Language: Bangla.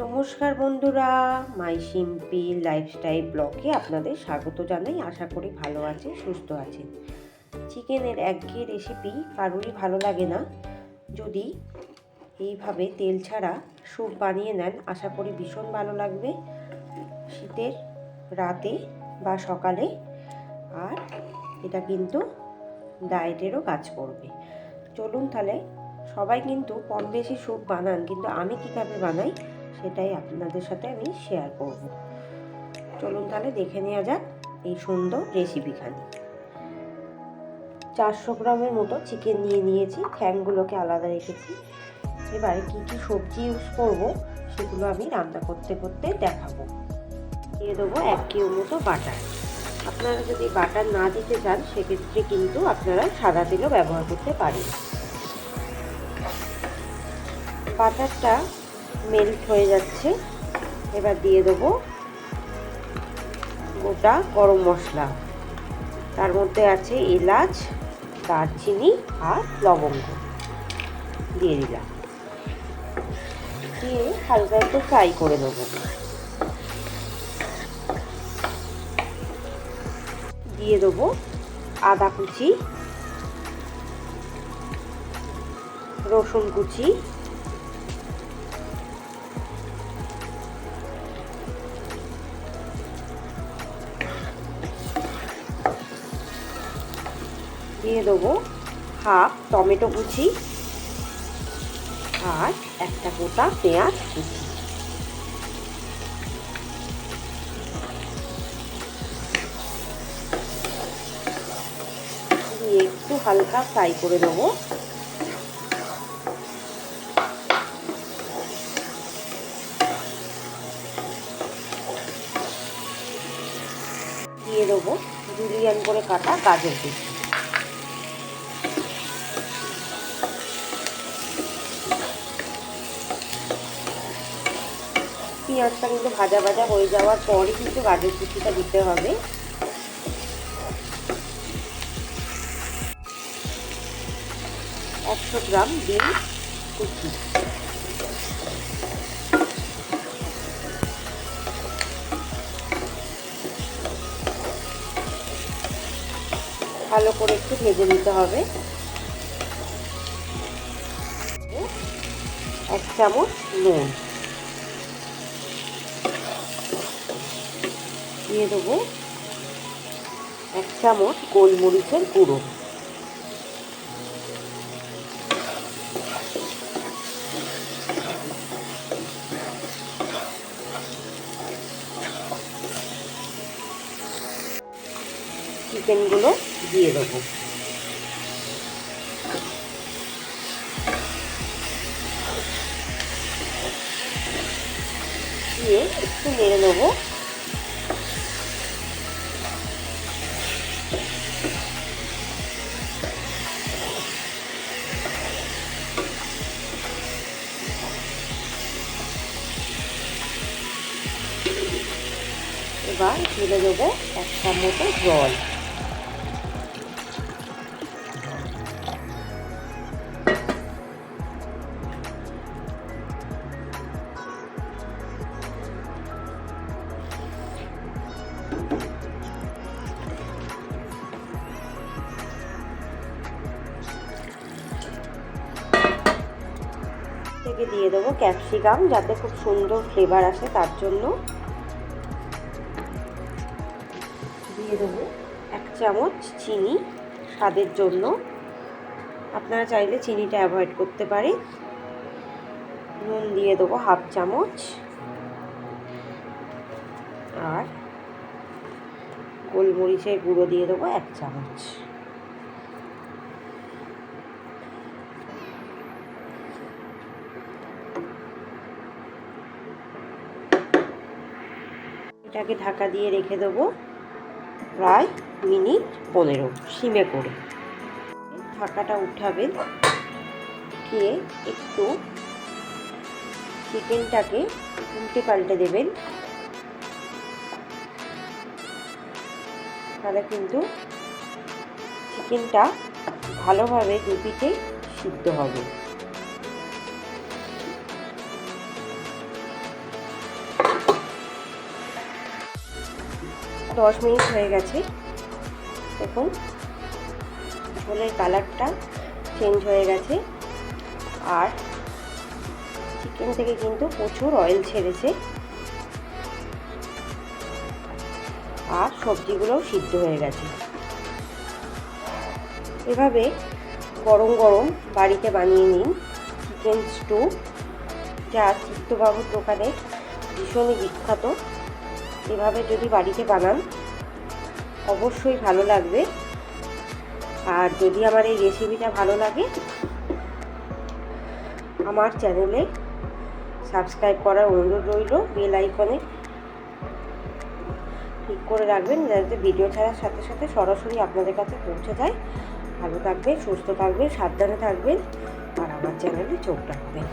নমস্কার বন্ধুরা, মাই সিম্পল লাইফস্টাইল ব্লগে আপনাদের স্বাগত জানাই। আশা করি ভালো আছেন, সুস্থ আছেন। চিকেনের একঘেয়ে রেসিপি কারোরই ভালো লাগে না। যদি এইভাবে তেল ছাড়া স্যুপ বানিয়ে নেন, আশা করি ভীষণ ভালো লাগবে শীতের রাতে বা সকালে। আর এটা কিন্তু ডায়েটেরও কাজ করবে। চলুন তাহলে সবাই কিন্তু কম বেশি স্যুপ বানান, কিন্তু আমি কীভাবে বানাই? সেটাই আপনাদের সাথে আমি শেয়ার করব। চলুন তাহলে দেখে নেওয়া যাক এই সুন্দর রেসিপিখানি চারশো গ্রামের মতো চিকেন নিয়ে নিয়েছি, ঠ্যাংগুলোকে আলাদা রেখেছি। এবারে কী কী সবজি ইউজ করব সেগুলো আমি রান্না করতে করতে দেখাবো। দিয়ে দেবো এক কিলো মতো বাটার আপনারা যদি বাটার না দিতে চান, সেক্ষেত্রে কিন্তু আপনারা সাদা তেলও ব্যবহার করতে পারেন। বাটারটা মেল্ট হয়ে যাচ্ছে। এবার দিয়ে দেবো গোটা গরম মশলা। তার মধ্যে আছে এলাচ, দারচিনি আর লবঙ্গ। দিয়ে দিলাম। দিয়ে হালকা একটু ফ্রাই করে নেব। দিয়ে দেবো আদা কুচি, রসুন কুচি দিয়ে দেবো হাফ টমেটো কুচি আর একটা গোটা পেঁয়াজ কুচি। দিয়ে একটু হালকা ফ্রাই করে নেব। দিয়ে দেবো জুলিয়ান করে কাটা গাজর কুচি পেঁয়াজটা কিন্তু ভাজা ভাজা হয়ে যাওয়ার পরই কিন্তু গাজর কুচিটা দিতে হবে। একশো গ্রাম ডিম কুচি। ভালো করে একটু ভেজে নিতে হবে। এক চামচ নুন। দিয়ে দেবো এক চামচ গোলমরিচের গুঁড়ো। চিকেনগুলো দিয়ে দেবো। দিয়ে একটু নেড়ে নেব। এবার ঢেলে দেবো একটা মতো জল। থেকে দিয়ে দেবো ক্যাপসিকাম যাতে খুব সুন্দর ফ্লেভার আসে তার জন্য। দিয়ে দেবো এক চামচ চিনি স্বাদের জন্য। আপনারা চাইলে চিনিটা অ্যাভয়েড করতে পারেন নুন দিয়ে দেবো হাফ চামচ। আর গোলমরিচের গুঁড়ো দিয়ে দেবো এক চামচ। এটাকে ঢাকা দিয়ে রেখে দেবো। প্রায় মিনিট পনেরো, সিমে করে। ঢাকাটা উঠাবেন। দিয়ে একটু চিকেনটাকে উল্টে পাল্টে দেবেন। তাহলে কিন্তু চিকেনটা ভালোভাবে দুপিতে সিদ্ধ হবে। দশ মিনিট হয়ে গেছে। দেখুন, ঝোলের কালারটা চেঞ্জ হয়ে গেছে। আর চিকেন থেকে কিন্তু প্রচুর অয়েল ছেড়েছে। আর সবজিগুলোও সিদ্ধ হয়ে গেছে। এভাবে গরম গরম বাড়িতে বানিয়ে নিন চিকেন স্টু যা চিত্তবাবুর দোকানে ভীষণই বিখ্যাত। এভাবে যদি বাড়িতে বানান, অবশ্যই ভালো লাগবে। আর যদি আমার এই রেসিপিটা ভালো লাগে, আমার চ্যানেলে সাবস্ক্রাইব করার অনুরোধ রইল বেল আইকনে ক্লিক করে রাখবেন, যাতে ভিডিও ছাড়ার সাথে সাথে সরাসরি আপনাদের কাছে পৌঁছে যায়। ভালো থাকবেন, সুস্থ থাকবেন, সাবধানে থাকবেন, আর আমার চ্যানেলে চোখ রাখবেন।